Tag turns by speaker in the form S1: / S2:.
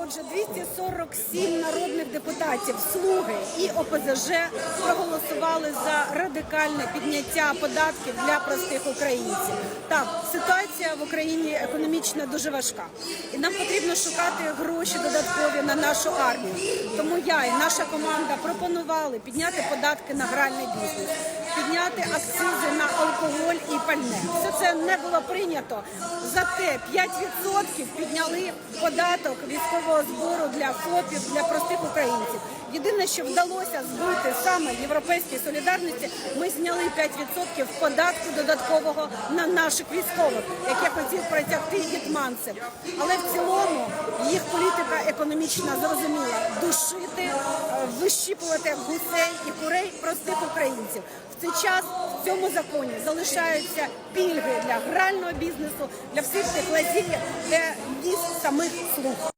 S1: Отже, 247 народних депутатів, слуги і ОПЗЖ проголосували за радикальне підняття податків для простих українців. Так, ситуація в Україні економічно дуже важка, і нам потрібно шукати гроші додаткові на нашу армію. Тому я і наша команда пропонували підняти податки на гральний бізнес, підняти акцизи на алкоголь і пальне. Все це не було прийнято. Зате 5% підняли податок військового збору для ФОПів, для простих українців. Єдине, що вдалося збити саме європейській солідарності, ми зняли 5% податку додаткового на наших військових, яке хотів протягти Гетманцев. Але в цілому їх політика економічна зрозуміла душити, е, вищіпувати гусей і курей простих українців. В цей час в цьому законі залишаються пільги для грального бізнесу, для всіх тих лазів, де ніс самих слуг.